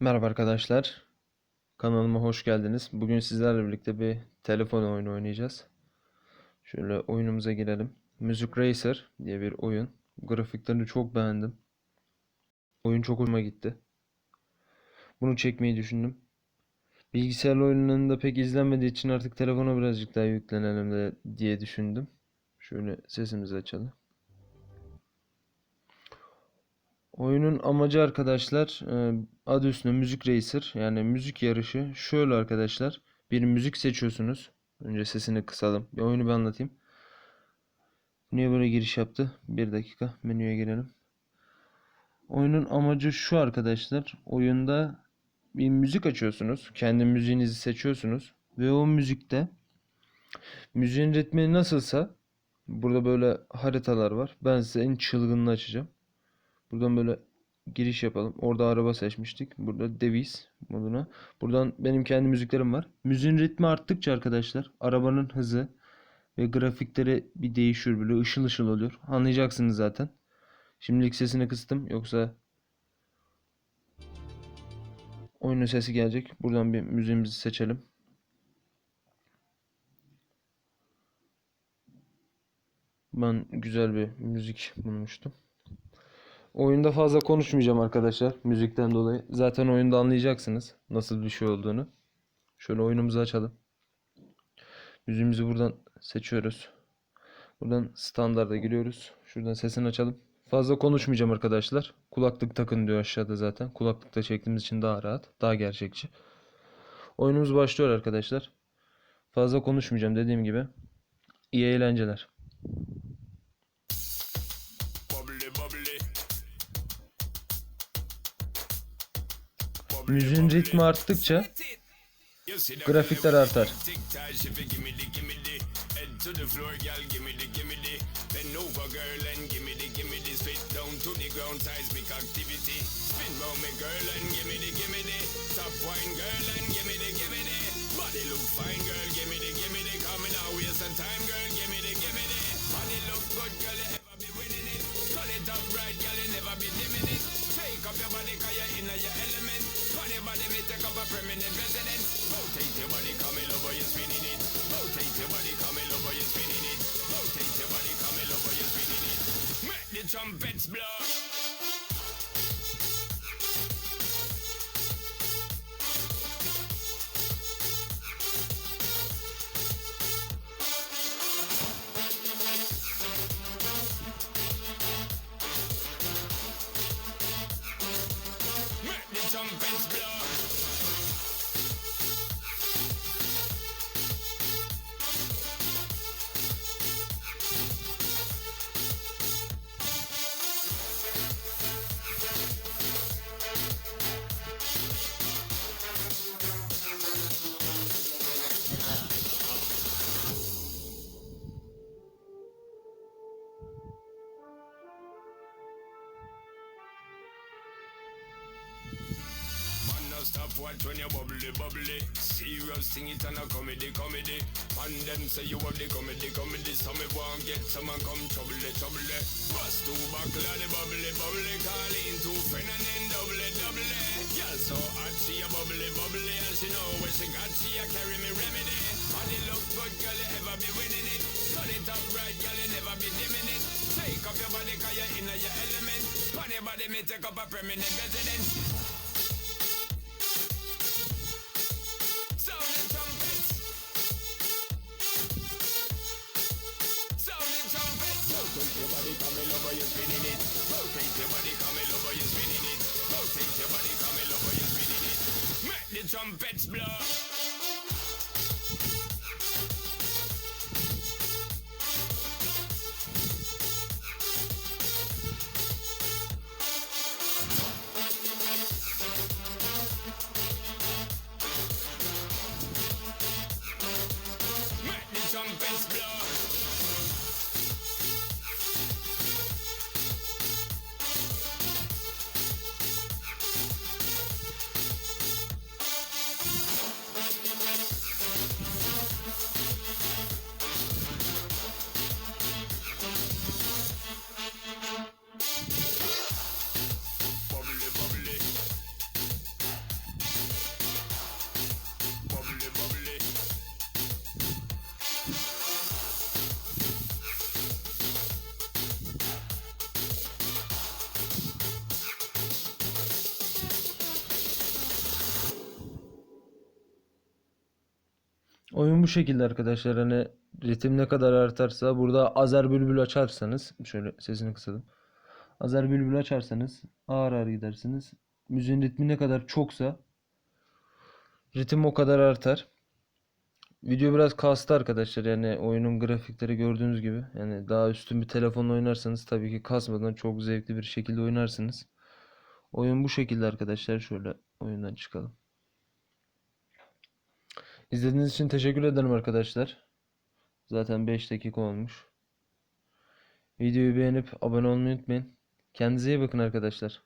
Merhaba arkadaşlar. Kanalıma hoş geldiniz. Bugün sizlerle birlikte bir telefon oyunu oynayacağız. Şöyle oyunumuza girelim. Music Racer diye bir oyun. Grafiklerini çok beğendim. Oyun çok hoşuma gitti. Bunu çekmeyi düşündüm. Bilgisayar oyunlarında pek izlenmediği için artık telefona birazcık daha yüklenelim de diye düşündüm. Şöyle sesimizi açalım. Oyunun amacı arkadaşlar e, adı üstünde müzik racer yani müzik yarışı. Şöyle arkadaşlar bir müzik seçiyorsunuz. Önce sesini kısalım. Bir oyunu bir anlatayım. Niye böyle giriş yaptı? Bir dakika menüye girelim. Oyunun amacı şu arkadaşlar. Oyunda bir müzik açıyorsunuz. Kendi müziğinizi seçiyorsunuz. Ve o müzikte müziğin ritmi nasılsa burada böyle haritalar var. Ben size en çılgınını açacağım. Buradan böyle giriş yapalım. Orada araba seçmiştik. Burada deviz moduna. Buradan benim kendi müziklerim var. Müziğin ritmi arttıkça arkadaşlar arabanın hızı ve grafikleri bir değişiyor böyle ışıl ışıl oluyor. Anlayacaksınız zaten. Şimdilik sesini kıstım yoksa oyunun sesi gelecek. Buradan bir müziğimizi seçelim. Ben güzel bir müzik bulmuştum. Oyunda fazla konuşmayacağım arkadaşlar müzikten dolayı. Zaten oyunda anlayacaksınız nasıl bir şey olduğunu. Şöyle oyunumuzu açalım. Müziğimizi buradan seçiyoruz. Buradan standarda giriyoruz. Şuradan sesini açalım. Fazla konuşmayacağım arkadaşlar. Kulaklık takın diyor aşağıda zaten. Kulaklıkta çektiğimiz için daha rahat, daha gerçekçi. Oyunumuz başlıyor arkadaşlar. Fazla konuşmayacağım dediğim gibi. İyi eğlenceler. Müziğin ritmi arttıkça grafikler artar. Take up your body, cause you're in your element. Funny body, take up a permanent residence. Your body, come in you're spinning it. Your body, come in you're spinning it. Your body, come in you're spinning it. Make the trumpets blow. champagne's blood stop watch when you bubbly, bubbly. Serious thing it and a comedy, comedy. And them say you have the comedy, comedy. So me want get some someone come trouble, trouble. Bust two buckle of the bubbly, bubbly. Call in two friend and then double, double. Girl so hot she a bubbly, bubbly. And she know when she got she a carry me remedy. Body look good, girl, you ever be winning it. Turn it up right, girl, you never be dimming it. Take up your body, cause you're in your element. Funny body, me take up a permanent residence. Rotate your body, come in over, you're spinning it. Rotate your body, come in over, you're spinning it. Rotate your body, come in over, you're spinning it. Make the trumpets blow. Oyun bu şekilde arkadaşlar. Hani ritim ne kadar artarsa burada Azer Bülbül açarsanız şöyle sesini kısalım. Azer Bülbül açarsanız ağır ağır gidersiniz. Müziğin ritmi ne kadar çoksa ritim o kadar artar. Video biraz kastı arkadaşlar. Yani oyunun grafikleri gördüğünüz gibi. Yani daha üstün bir telefonla oynarsanız tabii ki kasmadan çok zevkli bir şekilde oynarsınız. Oyun bu şekilde arkadaşlar. Şöyle oyundan çıkalım. İzlediğiniz için teşekkür ederim arkadaşlar. Zaten 5 dakika olmuş. Videoyu beğenip abone olmayı unutmayın. Kendinize iyi bakın arkadaşlar.